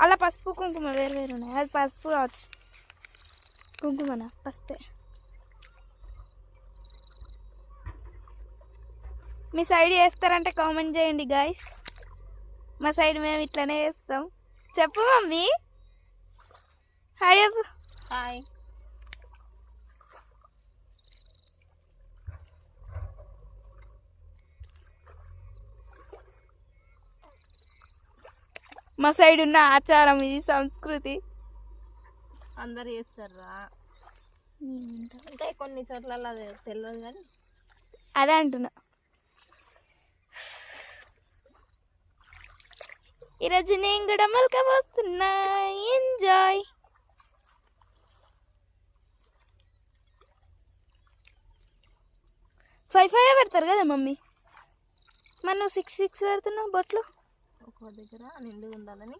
అలా పసుపు కుంకుమ వేరు వేరు ఉన్నాయి. అది పసుపు కావచ్చు. కుంకుమనా? పసుపే. మీ సైడ్ వేస్తారంటే కామెంట్ చేయండి గాయస్ మా సైడ్ మేము ఇట్లనే వేస్తాం చెప్పు మమ్మీ. మా సైడ్ ఉన్న ఆచారం ఇది సంస్కృతి. అందరు చేస్తారా? అంటే కొన్ని చోట్ల అది తెలియదు కానీ. అదే అంటున్నా. ఈరోజు నేను కూడా మొలక పోస్తున్నా. ఎంజాయ్ ఫైవ్ ఫైవ్ పెడతారు కదా మమ్మీ? మరి నువ్వు సిక్స్ సిక్స్ పెడుతున్నావు బొట్లు. ఒక్కో దగ్గర నిండు ఉండాలని